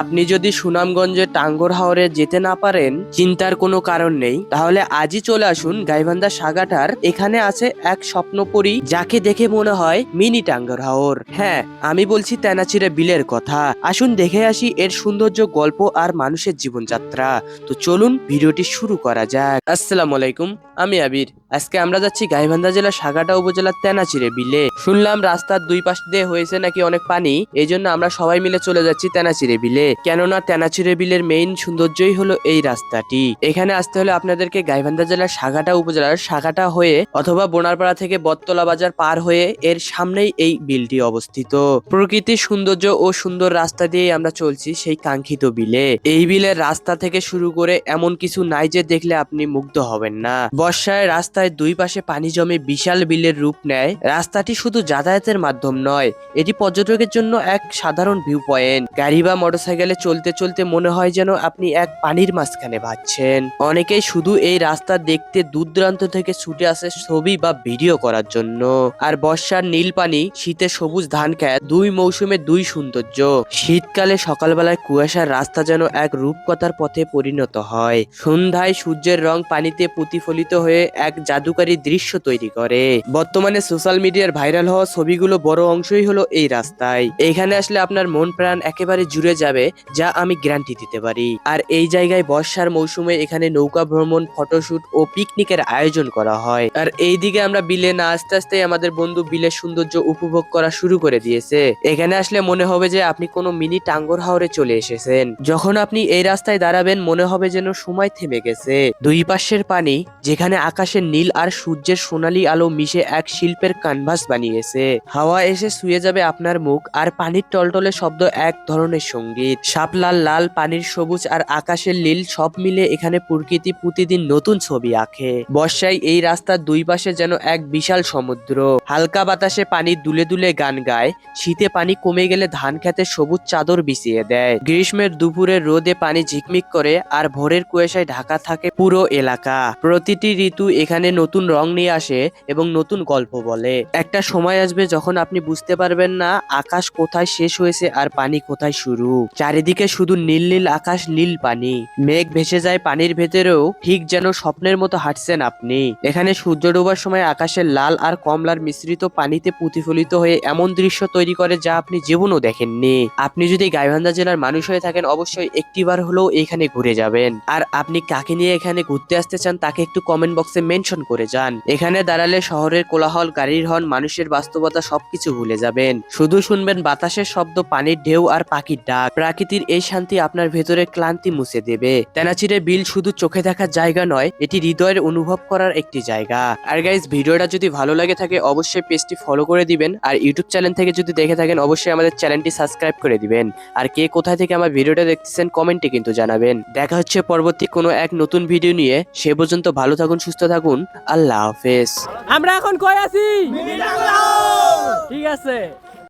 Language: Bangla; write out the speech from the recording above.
আপনি যদি সুনামগঞ্জে টাঙ্গর হাওরে যেতে না পারেন, চিন্তার কোনো কারণ নেই। তাহলে আজই চলে আসুন গাইবান্ধা সাগাটার। এখানে আছে এক স্বপ্নপুরী, যাকে দেখে মনে হয় মিনি টাঙ্গর হাওর। হ্যাঁ আমি বলছি তেনাচিরে বিলের কথা। আসুন দেখে আসি এর সৌন্দর্য, গল্প আর মানুষের জীবনযাত্রা। তো চলুন ভিডিওটি শুরু করা যাক। আসসালামু আলাইকুম, আমি আবির। আজকে আমরা যাচ্ছি গাইবান্ধা জেলার সাগাটা উপজেলার তেনাচিরে বিলে। শুনলাম রাস্তার দুই পাশ দিয়ে হয়েছে নাকি অনেক পানি, এই জন্য আমরা সবাই মিলে চলে যাচ্ছি তেনাচিরে বিলে। কেননা তেনাচিরে বিলের মেইন সৌন্দর্যই হলো এই রাস্তাটি। এখানে আসতে হলে আপনাদেরকে গাইবান্ধা জেলার সাগাটা উপজেলার সাগাটা হয়ে অথবা বোনারপাড়া থেকে বটতলা বাজার পার হয়ে এর সামনেই এই বিলটি অবস্থিত। প্রকৃতির সৌন্দর্য ও সুন্দর রাস্তা দিয়ে আমরা চলছি সেই কাঙ্ক্ষিত বিলে। এই বিলের রাস্তা থেকে শুরু করে এমন কিছু নাই যে দেখলে আপনি মুগ্ধ হবেন না। বর্ষায় রাস্তায় দুই পাশে পানি জমে বিশাল বিলের রূপ নেয়। রাস্তাটি শুধু যাতায়াতের মাধ্যম নয়, এটি পর্যটকের জন্য এক সাধারণ ভিউ পয়েন্ট গাড়ি বা মোটরসাইকেলে চলতে চলতে মনে হয় যেন আপনি এক পানির মাঝখানে ভাসছেন। অনেকেই শুধু এই রাস্তা দেখতে দূর দূরান্ত থেকে ছুটে আসে ছবি বা ভিডিও করার জন্য। আর বর্ষার নীল পানি, শীতে সবুজ ধান খেত, দুই মৌসুমে দুই সৌন্দর্য। শীতকালে সকালবেলায় কুয়াশার রাস্তা যেন এক রূপকথার পথে পরিণত হয়। সন্ধ্যায় সূর্যের রং পানিতে প্রতিফলিত হয়ে এক জাদুকারী দৃশ্য তৈরি করে। বর্তমানে সোশ্যাল মিডিয়ার ভাইরাল হওয়া ছবিগুলো বড় অংশই হলো এই রাস্তায়। এখানে আসলে আপনার মন প্রাণ একেবারে জুড়ে যাবে। যা আমি গ্যারান্টি দিতে পারি। আর এই জায়গায় বর্ষার মৌসুমে এখানে নৌকা ভ্রমণ, ফটোশুট ও পিকনিকের আয়োজন করা হয়। আর এই দিকে আমরা বিলে না আস্তে আস্তে আমাদের বন্ধু বিলের সৌন্দর্য উপভোগ করা শুরু করে দিয়েছে। এখানে আসলে মনে হবে যে আপনি কোনো মিনি টাঙ্গর হাওরে চলে এসেছেন। যখন আপনি এই রাস্তায় দাঁড়াবেন, মনে হবে যেন সময় থেমে গেছে। দুই পাশের পানি, যেখানে আকাশের নীল আর সূর্যের সোনালী আলো মিশে এক শিল্পের কানভাস বানিয়েছে। হাওয়া এসে শুয়ে যাবে আপনার মুখ, আর পানির টলটলে শব্দ এক ধরনের সংগীত সাপলাল লাল, পানির সবুজ আর আকাশের নীল সব মিলে এখানে প্রকৃতি প্রতিদিন নতুন ছবি আঁকে। বর্ষায় এই রাস্তার দুই পাশে যেন এক বিশাল সমুদ্র। হালকা বাতাসে পানি দুলে দুলে গান গায়, শীতে পানি কমে গেলে ধান খেতে সবুজ চাদর বিছিয়ে দেয়। গ্রীষ্মের দুপুরের রোদে পানি ঝিকমিক করে আর ভোরের কুয়াশায় ঢাকা থাকে পুরো এলাকা। প্রতিটি ঋতু এখানে নতুন রং নিয়ে আসে এবং নতুন গল্প বলে। একটা সময় আসবে যখন আপনি বুঝতে পারবেন না, আকাশ কোথায় শেষ হয়েছে আর পানি কোথায় শুরু। চারিদিকে শুধু নীল নীল আকাশ, নীল পানি। মেঘ ভেসে যায় পানির ভেতরেও, ঠিক যেন স্বপ্নের মতো হাঁটছেন আপনি। এখানে সূর্য ডোবার সময় আকাশের লাল আর কমলার মিশ্রিত পানিতে প্রতিফলিত হয়ে এমন দৃশ্য তৈরি করে যা আপনি জীবনও দেখেননি। আপনি যদি গাইবান্ধা জেলার মানুষ হয়ে থাকেন, অবশ্যই একটিবার হলেও এখানে ঘুরে যাবেন। আর আপনি কাকে নিয়ে এখানে ঘুরতে আসতে চান, তাকে একটু কমেন্ট বক্সে মেনশন করে যান। এখানে দাঁড়ালে শহরের কোলাহল, গাড়ির হন মানুষের বাস্তবতা সবকিছু ভুলে যাবেন। শুধু শুনবেন বাতাসের শব্দ, পানির ঢেউ আর পাখির ডাক। প্রাকৃতির এই শান্তি আপনার ভেতরে ক্লান্তি মুছে দেবে। তেনাচিরে বিল শুধু চোখে দেখার জায়গা নয়, এটি হৃদয়ের অনুভব করার একটি জায়গা। আর গাইজ ভিডিওটা যদি ভালো লাগে থাকে, অবশ্যই পেজটি ফলো করে দিবেন। আর ইউটিউব চ্যানেল থেকে যদি দেখে থাকেন, অবশ্যই আমাদের চ্যানেলটি সাবস্ক্রাইব করে দিবেন। আর কে কোথায় থেকে আমার ভিডিওটা দেখতেছেন কমেন্টে কিন্তু জানাবেন। দেখা হচ্ছে পরবর্তী কোনো এক নতুন ভিডিও নিয়ে। সে পর্যন্ত ভালো থাকুন, সুস্থ থাকুন। আল্লাহ হাফেজ। আমরা এখন কই আছি? ঠিক আছে।